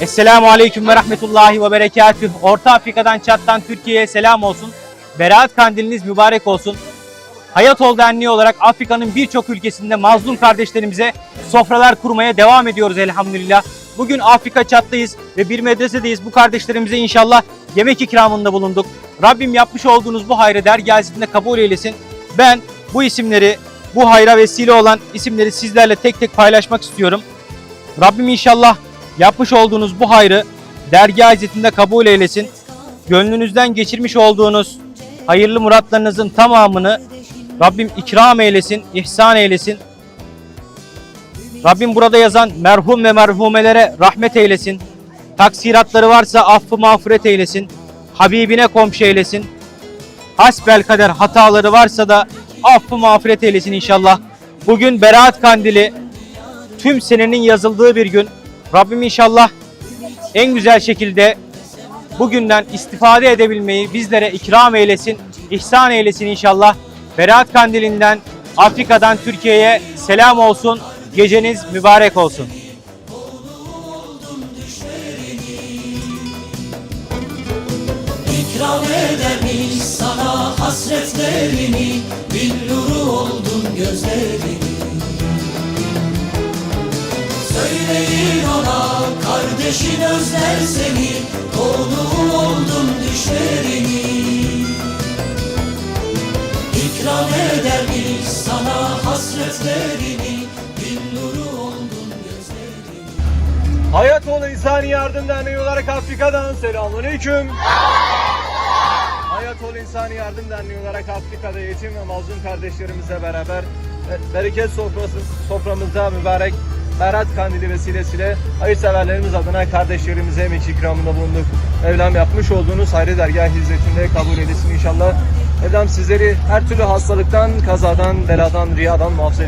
Esselamu Aleyküm ve Rahmetullahi ve Berekatüh. Orta Afrika'dan çattan Türkiye'ye selam olsun. Berat kandiliniz mübarek olsun. Hayat Ol Derneği olarak Afrika'nın birçok ülkesinde mazlum kardeşlerimize sofralar kurmaya devam ediyoruz elhamdülillah. Bugün Afrika çattayız ve bir medresedeyiz. Bu kardeşlerimize inşallah yemek ikramında bulunduk. Rabbim yapmış olduğunuz bu hayrı dergâhizinde kabul eylesin. Ben bu isimleri, bu hayra vesile olan isimleri sizlerle tek tek paylaşmak istiyorum. Rabbim inşallah yapmış olduğunuz bu hayrı dergâh izzetinde kabul eylesin. Gönlünüzden geçirmiş olduğunuz hayırlı muratlarınızın tamamını Rabbim ikram eylesin, ihsan eylesin. Rabbim burada yazan merhum ve merhumelere rahmet eylesin. Taksiratları varsa affı mağfiret eylesin. Habibine komşu eylesin. Hasbel kader hataları varsa da affı mağfiret eylesin inşallah. Bugün Berat Kandili tüm senenin yazıldığı bir gün. Rabbim inşallah en güzel şekilde bugünden istifade edebilmeyi bizlere ikram eylesin, ihsan eylesin inşallah. Berat Kandili'nden Afrika'dan Türkiye'ye selam olsun. Geceniz mübarek olsun. İkram edermiş hasretlerini Bin nuru oldun gözlerini Söyleyin ona kardeşin özler seni Konuğu oldun düşlerini. İkram edermiş sana hasretlerini Bin nuru oldun gözlerini Hayat Ol İnsani Yardım Derneği olarak Afrika'dan selamünaleyküm. Ol İnsani Yardım Derneği olarak Afrika'da yetim ve mazlum kardeşlerimizle beraber e, bereket sofrası, soframızda mübarek Berat Kandili vesilesiyle hayırseverlerimiz adına kardeşlerimize yemek ikramında bulunduk. Mevlam yapmış olduğunuz hayrı dergah hizmetinde kabul eylesin inşallah. Mevlam sizleri her türlü hastalıktan, kazadan, beladan, riyadan muhafaza.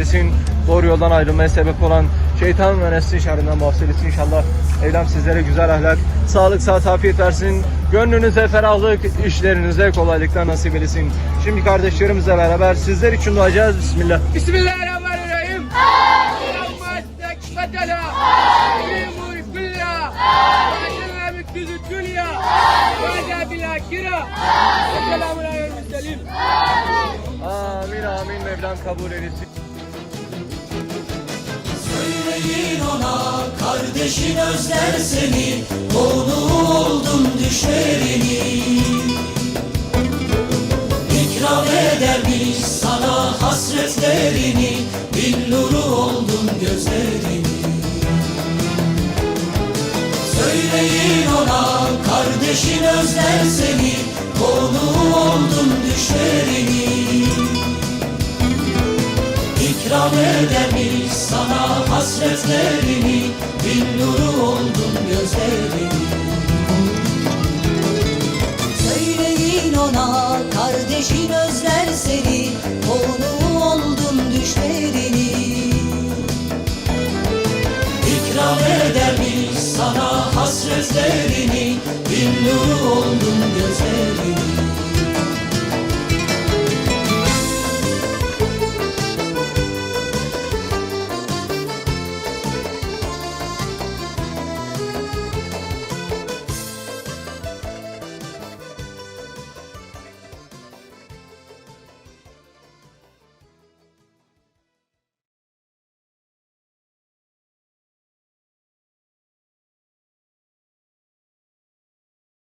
Doğru yoldan ayrılmaya sebep olan şeytan ve nefsin şerrinden muhafaza inşallah. Mevlam sizlere güzel ahlak, sağlık, sıhhat, afiyet versin. Gönlünüze ferahlık, işlerinize kolaylıklar nasip etsin. Şimdi kardeşlerimizle beraber sizler için duacağız. Bismillah. Bismillahirrahmanirrahim. Amin amin Mevlam kabul eylesin. Söyleyin ona kardeşin özler seni Konuğu oldun düşlerini. İkram edermiş sana hasretlerini Bin nuru oldun gözlerini. Söyleyin ona kardeşin özler seni Konuğu oldun düşlerini. İkram edermiş sana hasretlerini Bin nuru oldun gözlerini Söyleyin ona kardeşin özler seni